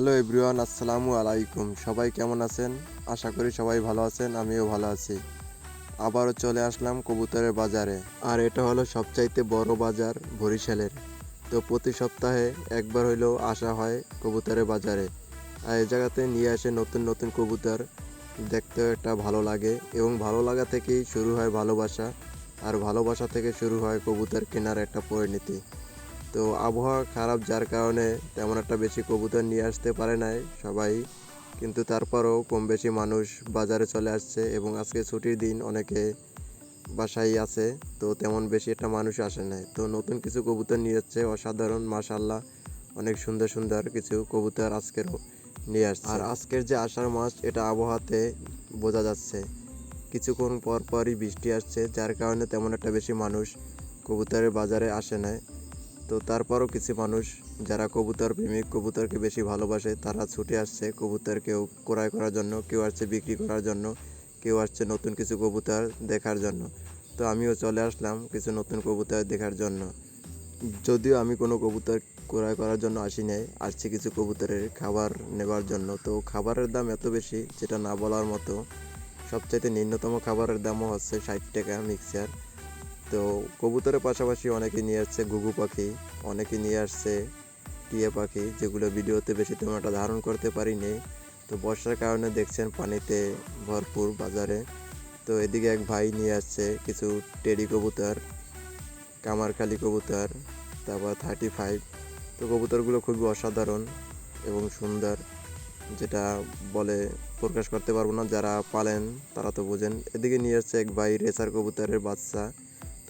Hello everyone, আসসালামু আলাইকুম। সবাই কেমন আছেন? আশা করি সবাই ভালো আছেন, আমিও ভালো আছি। আবারও চলে আসলাম কবুতরের বাজারে। আর এটা হলো সবচাইতে বড় বাজার বরিশালের। তো প্রতি সপ্তাহে একবার হইলেও আসা হয় কবুতরের বাজারে। আর এই জায়গাতে নিয়ে আসে নতুন নতুন কবুতর। দেখতেও একটা ভালো লাগে এবং ভালো লাগা থেকেই শুরু হয় ভালোবাসা। আর ভালোবাসা থেকে শুরু হয় কবুতর কেনার একটা পরিণতি। তো আবহাওয়া খারাপ যার কারণে তেমন একটা বেশি কবুতর নিয়ে আসতে পারে নাই সবাই। কিন্তু তারপরও কম বেশি মানুষ বাজারে চলে আসছে এবং আজকে ছুটির দিন অনেকে বাসায় আছে, তো তেমন বেশি একটা মানুষ আসে নাই। তো নতুন কিছু কবুতর নিয়ে যাচ্ছে অসাধারণ মাশাল্লাহ অনেক সুন্দর সুন্দর কিছু কবুতর আজকেরও নিয়ে আসছে। আর আজকের যে আষাঢ় মাস, এটা আবহাওয়াতে বোঝা যাচ্ছে। কিছুক্ষণ পর পরই বৃষ্টি আসছে, যার কারণে তেমন একটা বেশি মানুষ কবুতরের বাজারে আসে নাই। তো তারপরও কিছু মানুষ যারা কবুতর প্রেমিক, কবুতরকে বেশি ভালোবাসে, তারা ছুটে আসছে কবুতর কেউ ক্রয় করার জন্য, কেউ আসছে বিক্রি করার জন্য, কেউ আসছে নতুন কিছু কবুতর দেখার জন্য। তো আমিও চলে আসলাম কিছু নতুন কবুতর দেখার জন্য। যদিও আমি কোনো কবুতর ক্রয় করার জন্য আসি নাই, আসছি কিছু কবুতরের খাবার নেবার জন্য। তো খাবারের দাম এত বেশি, যেটা না বলার মতো সবচাইতে নিম্নতম খাবারের দামও হচ্ছে ষাট টাকা মিক্সার তো কবুতরের পাশাপাশি অনেকে নিয়ে আসছে ঘুঘু পাখি, অনেকে নিয়ে আসছে টিয়া পাখি, যেগুলো ভিডিওতে বেশি তেমন একটা ধারণ করতে পারিনি। তো বর্ষার কারণে দেখছেন পানিতে ভরপুর বাজারে। তো এদিকে এক ভাই নিয়ে আসছে কিছু টেডি কবুতর, কামারখালি কবুতর, তারপর থার্টি ফাইভ তো কবুতরগুলো খুবই অসাধারণ এবং সুন্দর, যেটা বলে প্রকাশ করতে পারব না, যারা পালেন তারা তো বোঝেন। এদিকে নিয়ে আসছে এক ভাই রেসার কবুতরের বাচ্চা।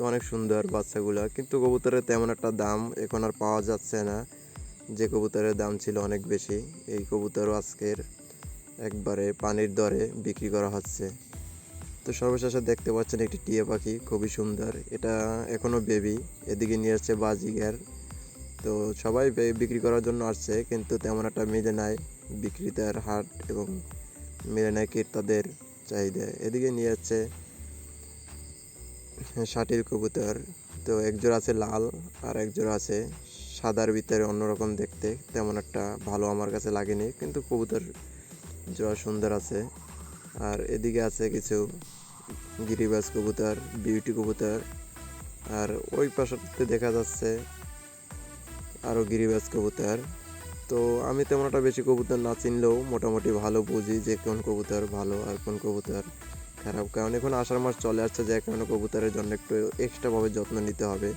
তো অনেক সুন্দর বাচ্চাগুলো। কিন্তু কবুতরের তেমন একটা দাম এখন আর পাওয়া যাচ্ছে না। যে কবুতরের দাম ছিল অনেক বেশি, এই কবুতরও আজকের একবারে পানির দরে বিক্রি করা হচ্ছে। তো সর্বশেষে দেখতে পাচ্ছেন একটি টিয়া পাখি, খুবই সুন্দর। এটা এখনও বেবি এদিকে নিয়ে আসছে বাজিগার তো সবাই বিক্রি করার জন্য আসছে, কিন্তু তেমন একটা মিলে নাই। বিক্রেতার হাট এবং মিলে নাই ক্রেতাদের চাহিদা। এদিকে নিয়ে যাচ্ছে ষাটির কবুতর। তো একজোড়া আছে লাল আর একজোড়া আছে সাদার ভিতরে অন্যরকম দেখতে। তেমন একটা ভালো আমার কাছে লাগেনি, কিন্তু কবুতর জোড়া সুন্দর আছে। আর এদিকে আছে কিছু গিরিবাজ কবুতর, বিউটি কবুতর। আর ওই পাশে দেখা যাচ্ছে আরও গিরিবাজ কবুতর। তো আমি তেমন একটা বেশি কবুতর না চিনলেও মোটামুটি ভালো বুঝি যে কোন কবুতর ভালো আর কোন কবুতর। খারাপ। কারণ এখন আষাঢ় মাস চলে আসছে যে কারণে কবুতরের জন্য একটু এক্সট্রাভাবে যত্ন নিতে হবে।